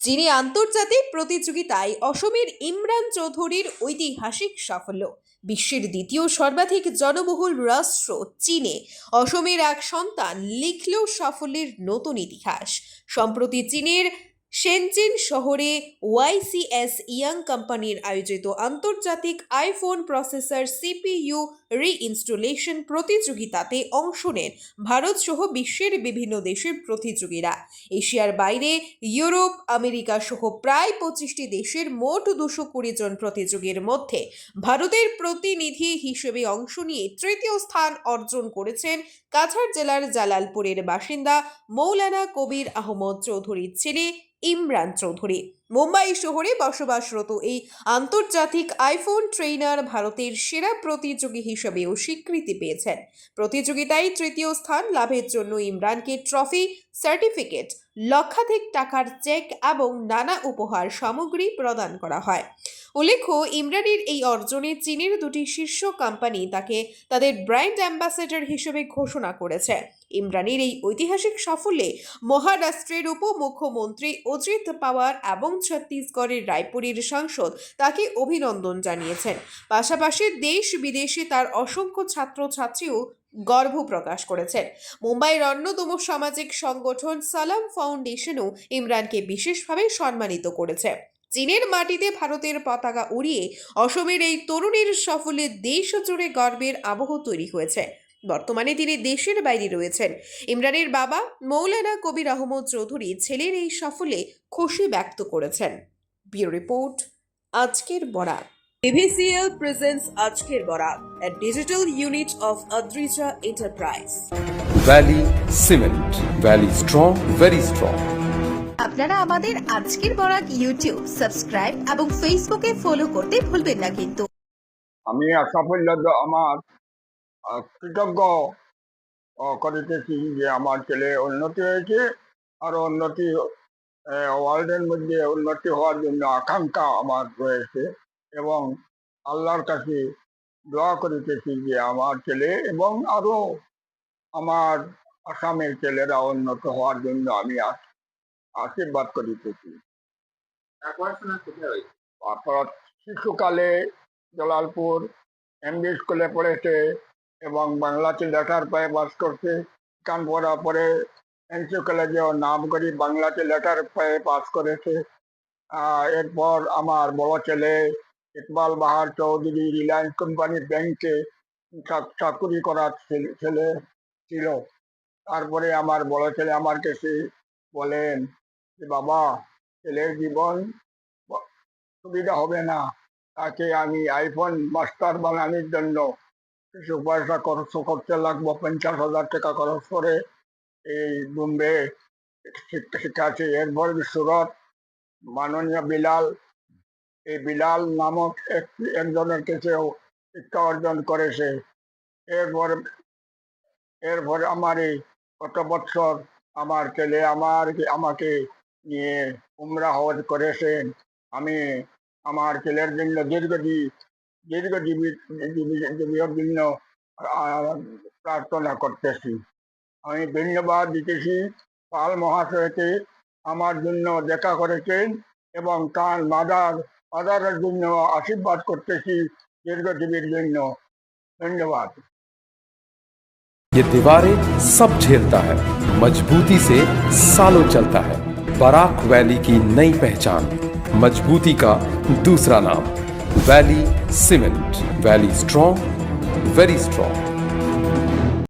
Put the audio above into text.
যিনি আন্তর্জাতিক প্রতিযোগিতায় অসমের ইমরান চৌধুরীর ঐতিহাসিক সাফল্য, বিশ্বের দ্বিতীয় সর্বাধিক জনবহুল রাষ্ট্র চীনে অসমের এক সন্তান লিখল সাফল্যের নতুন ইতিহাস। সম্প্রতি চীনের সেনচিন শহরে ওয়াইসিএস ইয়াং কোম্পানির আয়োজিত আন্তর্জাতিক আইফোন প্রসেসর সিপিইউ রিইনস্টলেশন প্রতিযোগিতাতে অংশ নেন ভারত সহ বিশ্বের বিভিন্ন দেশের প্রতিযোগীরা। এশিয়ার বাইরে, ইউরোপ, আমেরিকা সহ প্রায় পঁচিশটি দেশের মোট দুশো কুড়ি জন প্রতিযোগীর মধ্যে ভারতের প্রতিনিধি হিসেবে অংশ নিয়ে তৃতীয় স্থান অর্জন করেছেন কাছাড় জেলার জালালপুরের বাসিন্দা মৌলানা কবির আহমদ চৌধুরীর ছেলে ইমরান চৌধুরী মুম্বাই শহরে বসবাসরত এই আন্তর্জাতিক আইফোন ট্রেনার ভারতের সেরা প্রতিযোগী হিসেবেও স্বীকৃতি পেয়েছেন। প্রতিযোগিতায় তৃতীয় স্থান লাভের জন্য ইমরানকে ট্রফি, সার্টিফিকেট, লক্ষাধিক টাকার চেক এবং নানা উপহার সামগ্রী প্রদান করা হয়। উল্লেখ্য, ইমরানের এই অর্জনে চীনের দুটি শীর্ষ কোম্পানি তাকে তাদের ব্র্যান্ড অ্যাম্বাসেডর হিসেবে ঘোষণা করেছে। ইমরানের এই ঐতিহাসিক সাফল্যে মহারাষ্ট্রের উপমুখ্যমন্ত্রী অজিত পাওয়ার এবং ছত্তিশগড়ের রায়পুরের সাংসদ তাকে অভিনন্দন জানিয়েছেন। পাশাপাশি দেশ বিদেশে তার অসংখ্য ছাত্রছাত্রীও গর্ব প্রকাশ করেছেন। মুম্বাইয়ের অন্যতম সামাজিক সংগঠন সালাম ফাউন্ডেশনও ইমরানকে বিশেষভাবে সম্মানিত করেছে। চীনের মাটিতে ভারতের পতাকা উড়িয়ে অসমের এই তরুণীর সাফল্যে দেশ জুড়ে গর্বের আবহ তৈরি হয়েছে। বর্তমানে তিনি দেশের বাইরে রয়েছেন ইমরানের বাবা মৌলানা কবির আহমদ চৌধুরী ছেলের এই সাফল্যে খুশি ব্যক্ত করেছেন ব্যুরো রিপোর্ট আজকের বরাত BVCL presents আজকের Barak a digital unit of Adrija Enterprise. Valley Cement. Valley strong, very strong. আপনারা আমাদের আজকের বরাক ইউটিউব সাবস্ক্রাইব এবং ফেসবুকে ফলো করতে ভুলবেন না কিন্তু আমি সাফল্য আমার কৃতজ্ঞ করিতেছি যে আমার ছেলে উন্নতি হয়েছে আর উন্নতি ওয়ার্ল্ডের মধ্যে উন্নতি হওয়ার জন্য আকাঙ্ক্ষা আমার রয়েছে এবং আল্লাহর কাছে দোয়া করিতেছি যে আমার ছেলে এবং আরও আমার আসামের ছেলেরা উন্নত হওয়ার জন্য আমি আশীর্বাদ করিতেছি। তারপর শিশুকালে জলালপুর এমবি স্কুলে পড়েছে। এবং বাংলাতে লেটার পেয়ে পাস করছে। কান পড়ার পরে এনসি কলেজেও নাম করি বাংলাতে লেটার পেয়ে পাস করেছে। এরপর আমার বড় ছেলে ইকবাল বাহার চৌধুরী রিলায়েন্স কোম্পানি ব্যাংকে চাক- চাকুরি করার ছেলে ছিল। তারপরে আমার বড় ছেলে আমার কাছে বলেন যে, বাবা, ছেলের জীবন সুবিধা হবে না। তাকে আমি আইফোন মাস্টার বানানোর জন্য কিছু পয়সা খরচ করতে লাগবো, পঞ্চাশ হাজার টাকা খরচ করে। এই বোম্বে শিক্ষা শিক্ষার্থী এরপর সুরত, মাননীয় বিলাল। এই বিলাল নামক এক, একজনের কাছেও শিক্ষা অর্জন করেছে। এরপর এরপর আমার এই গত বছর আমার ছেলে আমার, আমাকে নিয়ে উমরা হজ করেছেন। আমি আমার ছেলের জন্য দীর্ঘজীবী দীর্ঘজীবী জীবী- জীবীর জন্য আহ, প্রার্থনা করতেছি আমি ধন্যবাদ দিতেছি পাল মহাশয়কে আমার জন্য দেখা করেছেন এবং তার মাদার মাদারের জন্য আশীর্বাদ করতেছি দীর্ঘজীবীর জন্য ধন্যবাদ ये दीवारें सब झेलता है मजबूती से सालों चलता है बराक वैली की नई पहचान मजबूती का दूसरा नाम Valley Cement. Valley Strong, very strong.